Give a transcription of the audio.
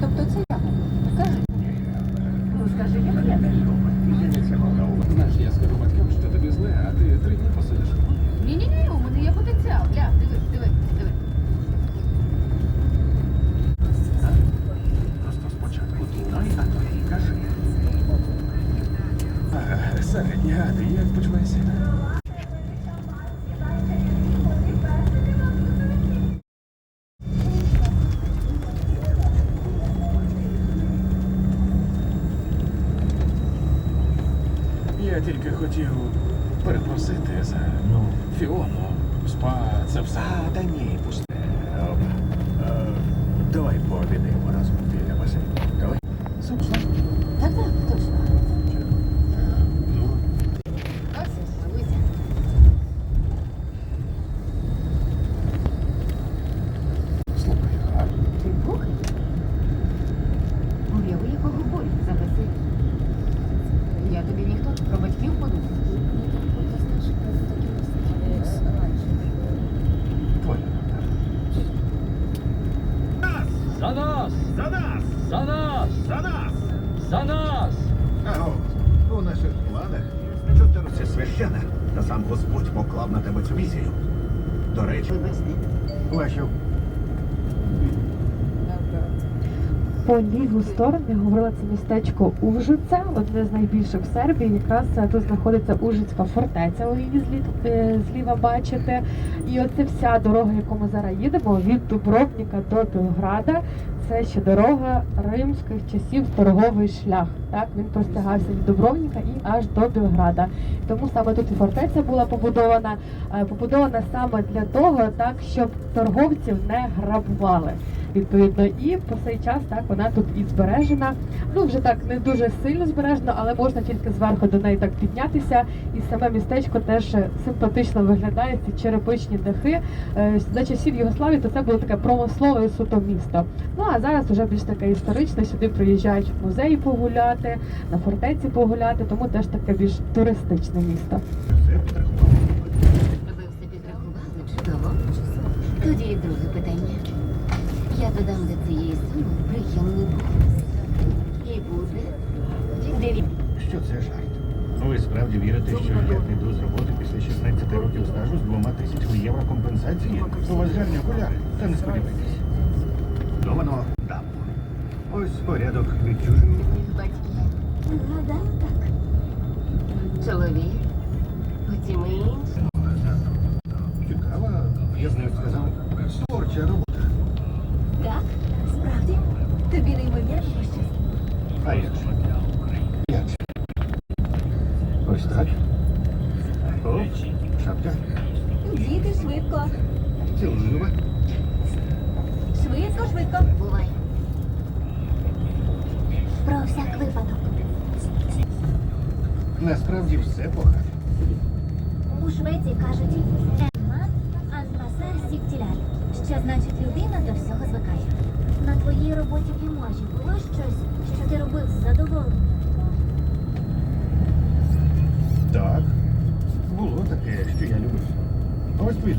Тобто це я. Скажи. Ну скажи, як я. Знаєш, я скажу батькам, що тобі зле, а ти три дні посидиш. Ні-ні-ні, у мене є потенціал. Ля, дивись, дивись, дивись. Просто спочатку думай, а тоді кажи. Е, Середня, а ти як почуваєшся? Я тільки хотів перепросити за ну, Фіону. Спа, це все. А, та ні, пусте. Е, Давай пообідаємо разом біля басейну. Давай. Собственно. Так, так, точно. Ну, Ось, дивися. слухай, а Ти бух? Уяви, якого болю за басейн. Я тобі ніхто про батьків подумав. твоя рота. За нас! За нас! За нас! За нас! За нас! Аго, у наших планах чотири це священне, та сам Господь поклав на тебе цю місію. До речі, вашу По ліву сторону я говорила це містечко Ужице, одне з найбільших в Сербії. Якраз е, тут знаходиться Ужицька фортеця. Ви її злі- е, зліва бачите. І оце вся дорога, яку ми зараз їдемо, від Дубровніка до Білграда. Це ще дорога римських часів, торговий шлях. Так він простягався від Дубровніка і аж до Білграда. Тому саме тут і фортеця була побудована, е, побудована саме для того, так щоб торговців не грабували. Відповідно, і по цей час так вона тут і збережена. Ну вже так не дуже сильно збережена, але можна тільки зверху до неї так піднятися. І саме містечко теж симпатично виглядає. Ці черепичні дахи. Е, За часів Югославії то це було таке промислове суто місто. Ну а зараз вже більш таке історичне. Сюди приїжджають в музеї погуляти, на фортеці погуляти, тому теж таке більш туристичне місто. все. Ви все підрахували? Чудово. Тоді і друге питання. Я додам до цієї суми приємний бонус. І буде дев'ять. Що це жарт? Ви справді вірите, що я піду з роботи після 16 років стажу з двома тисячами євро компенсації? У вас гарні окуляри, та не сподівайтесь. Довано дам. Ось порядок відчуження. Моїх батьків. Гадаю, так. Чоловік. Потім інші. Цікаво, я б не сказав. Творча робота. Так, справді, тобі неймовірно пощастило. А як же? Як же? Ось так. О, шапка. Діти швидко, Цілую вас. Швидко. Бувай. Про всяк випадок. Насправді все погано. У Швеції кажуть «Емман анпасар сіктіляр», що значить людина до всього звикає. На твоїй роботі в лімажі було щось, що ти робив з задоволенням. Так. Було таке, що я любив. Ось твій